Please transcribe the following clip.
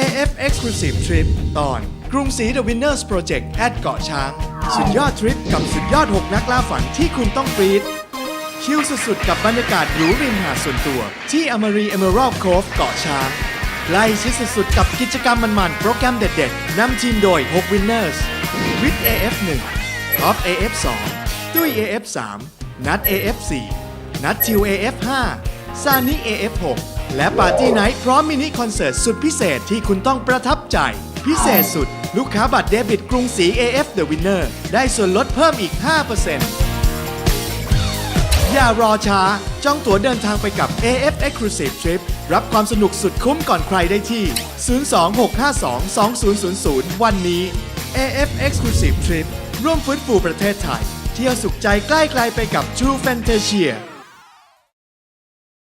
AF Exclusive Trip ตอนกรุงศรี The Winners Project แอดเกาะช้าง สุดยอดทริปกับสุดยอด 6 นักล่าฝันที่คุณต้องฟรีดชิลสุดๆกับบรรยากาศหรูริมหาดส่วนตัว ที่อมรีเอเมอรัลโคฟเกาะช้างใกล้ชิดสุดๆกับกิจกรรมมันๆ โปรแกรมเด็ดๆ นำทีมโดย 6 Winners วิท AF 1 ท็อป AF 2 ตุ้ย AF 3 นัด AF 4 นัดทิว AF 5 ซานิ AF 6 และปาร์ตี้ไนท์พร้อมมินิคอนเสิร์ตสุดพิเศษที่คุณต้องประทับใจ พิเศษสุด ลูกค้าบัตรเดบิตกรุงศรี AF The Winner ได้ส่วนลดเพิ่มอีก 5%อย่ารอช้า จองตั๋วเดินทางไปกับ AF Exclusive Trip รับความสนุกสุดคุ้มก่อนใครได้ที่ 026522000 วันนี้ AF Exclusive Trip ร่วมฟื้นฟูประเทศไทย เที่ยวสุขใจใกล้ไกลไปกับ True Fantasia